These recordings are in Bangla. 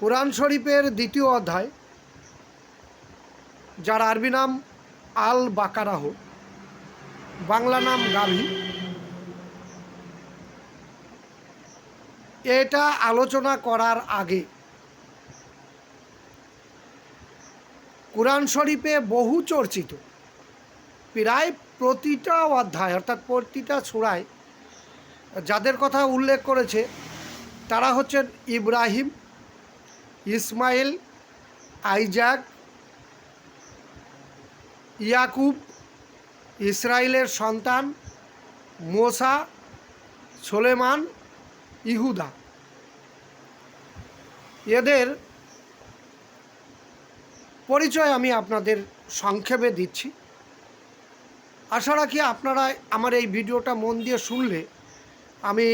কোরআন শরীফের দ্বিতীয় অধ্যায়, যার আরবি নাম আল বাকারাহ বাংলা নাম গাভী। এটা আলোচনা করার আগে কোরআন শরীফে বহু চর্চিত, প্রায় প্রতিটা অধ্যায়, অর্থাৎ প্রতিটা ছুড়ায় যাদের কথা উল্লেখ করেছে, তারা হচ্ছেন ইব্রাহিম ইসমাইল, আইজাক, ইয়াকুব ইসরায়েলের সন্তান, মোসা, সোলেমান, ইহুদা। এদের পরিচয় আমি আপনাদের সংক্ষেপে দিচ্ছি। আশা রাখি আপনারা আমার এই ভিডিওটা মন দিয়ে শুনলে আমি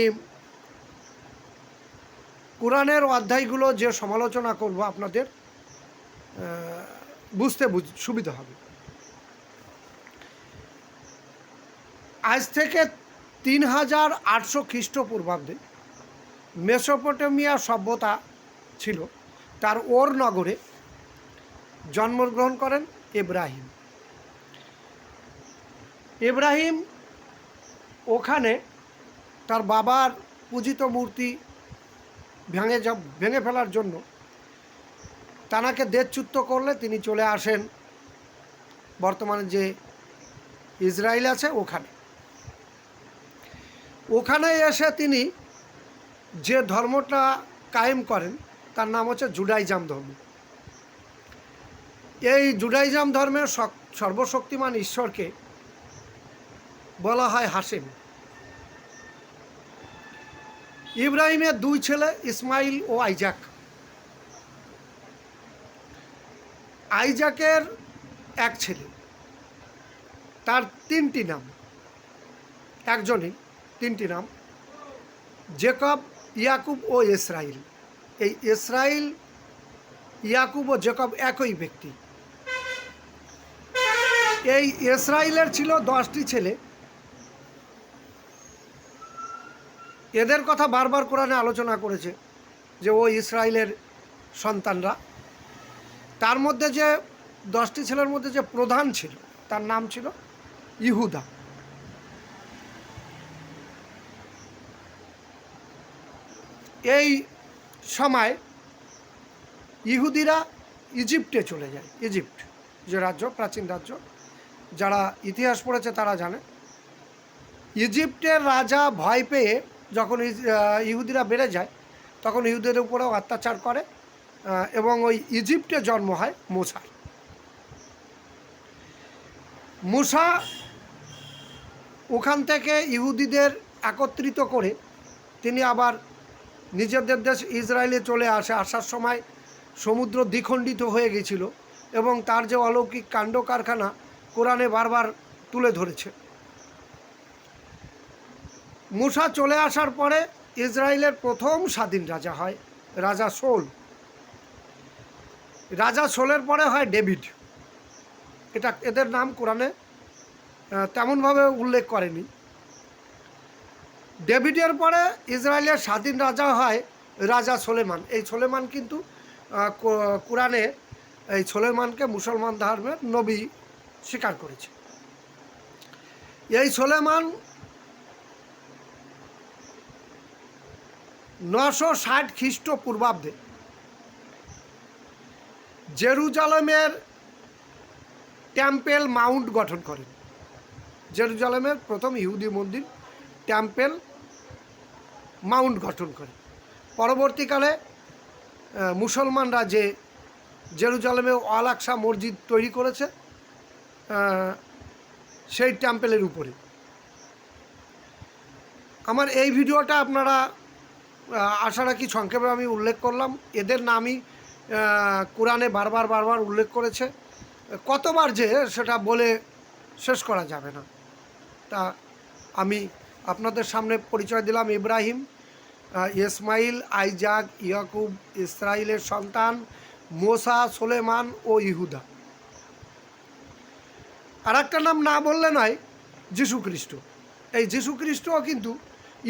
কোরআনের অধ্যায়গুলো যে সমালোচনা করব আপনাদের বুঝতে বুঝ- সুবিধা হবে। আজ থেকে তিন হাজার আটশো খ্রিস্টপূর্বাব্দে মেসোপটেমিয়া সভ্যতা ছিল, তার ওর নগরে জন্মগ্রহণ করেন ইব্রাহিম। ইব্রাহিম ওখানে তার বাবার পূজিত মূর্তি ভেঙে যা, ভেঙে ফেলার জন্য। তানাকে দেশচ্যুত করলে তিনি চলে আসেন বর্তমানে যে ইসরায়েল আছে ওখানে। ওখানে এসে তিনি যে ধর্মটা কায়েম করেন, তার নাম হচ্ছে জুডাইজাম ধর্ম। এই জুডাইজাম ধর্মের সর্বশক্তিমান ঈশ্বরকে বলা হয় হাসেম ইব্রাহিমের দুই ছেলে ইসমাইল ও আইজাক। আইজাকের এক ছেলে। তার তিনটি নাম। একজনই, তিনটি নাম। জেকব, ইয়াকুব ও ইসরাইল। এই ইসরাইল, ইয়াকুব ও জেকব একই ব্যক্তি। এই ইসরায়েলের ছিল দশটি ছেলে। এদের কথা বারবার কোরআনে আলোচনা করেছে যে ও ইসরায়েলের সন্তানরা। তার মধ্যে যে দশটি ছেলের মধ্যে যে প্রধান ছিল, তার নাম ছিল ইহুদা। এই সময় ইহুদিরা ইজিপ্টে চলে যায়, ইজিপ্ট যে রাজ্য, প্রাচীন রাজ্য। যারা ইতিহাস পড়েছে তারা জানে। ইজিপ্টের রাজা ভয় পেয়ে যখন ইহুদিরা বেড়ে যায়, তখন ইহুদের উপরেও অত্যাচার করে এবং ওই ইজিপ্টে জন্ম হয় মুসার মুসা ওখান থেকে ইহুদিদের একত্রিত করে তিনি আবার নিজেদের দেশ ইসরায়েলে চলে আসে। আসার সময় সমুদ্র দ্বিখণ্ডিত হয়ে গেছিল এবং তার যে অলৌকিক কাণ্ড কারখানা কোরআনে বারবার তুলে ধরেছে। মুসা চলে আসার পরে ইসরায়েলের প্রথম স্বাধীন রাজা হয় রাজা সোল। রাজা সোলের পরে হয় ডেভিড। এটা এদের নাম কোরআনে তেমনভাবে উল্লেখ করেনি। ডেভিডের পরে ইসরায়েলের স্বাধীন রাজা হয় রাজা সোলেমান। এই সোলেমান কিন্তু কোরআনে এই সোলেমানকে মুসলমান ধর্মের নবী স্বীকার করেছে। এই সোলেমান নশো ষাট খ্রিস্টপূর্বাব্দে জেরুজালেমের টেম্পেল মাউন্ট গঠন করেন। জেরুজালেমের প্রথম ইহুদি মন্দির টেম্পেল মাউন্ট গঠন করে। পরবর্তীকালে মুসলমানরা যে জেরুজালেমে আল মসজিদ তৈরি করেছে সেই টেম্পেলের উপরে। আমার এই ভিডিওটা আপনারা আশা রাখি সংক্ষেপে আমি উল্লেখ করলাম। এদের নামই কোরআনে বারবার বারবার উল্লেখ করেছে। কতবার যে সেটা বলে শেষ করা যাবে না। তা আমি আপনাদের সামনে পরিচয় দিলাম ইব্রাহিম ইসমাইল, আইজাক, ইয়াকুব ইসরায়েলের সন্তান, মোসা, সোলেমান ও ইহুদা। আর একটা নাম না বললে নয়, যীশু খ্রিস্ট। এই যীশু খ্রিস্টও কিন্তু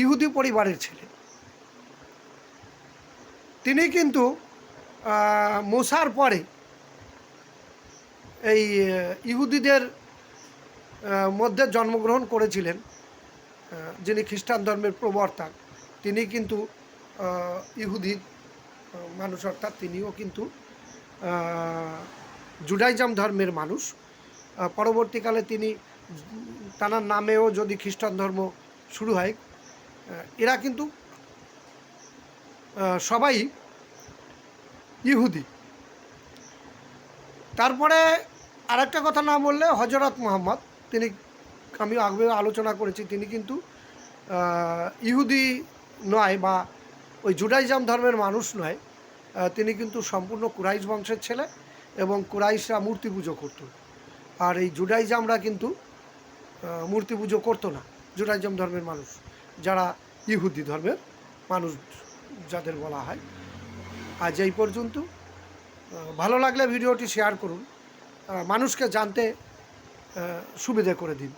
ইহুদি পরিবারের ছেলে। তিনি কিন্তু মোসার পরে এই ইহুদিদের মধ্যে জন্মগ্রহণ করেছিলেন যিনি খ্রিস্টান ধর্মের প্রবর্তক, তিনি কিন্তু ইহুদি মানুষ অর্থাৎ তিনিও কিন্তু জুডাইজাম ধর্মের মানুষ। পরবর্তীকালে তিনি তানার নামেও যদি খ্রিস্টান ধর্ম শুরু হয় এরা কিন্তু সবাই ইহুদি। তারপরে আরেকটা কথা না বললে হজরত মোহাম্মদ, তিনি আমি আগে আলোচনা করেছি, তিনি কিন্তু ইহুদি নয় বা ওই জুডাইজাম ধর্মের মানুষ নয় তিনি কিন্তু সম্পূর্ণ কুরাইশ বংশের ছেলে এবং কুরাইশরা মূর্তি পুজো করতো। আর এই জুডাইজামরা কিন্তু মূর্তি পুজো করতো না, জুডাইজাম ধর্মের মানুষ, যারা ইহুদি ধর্মের মানুষ। যাদের বলা হয়। আজ এই পর্যন্ত। ভালো লাগলে ভিডিওটি শেয়ার করুন। মানুষকে জানতে সুবিধে করে দিন।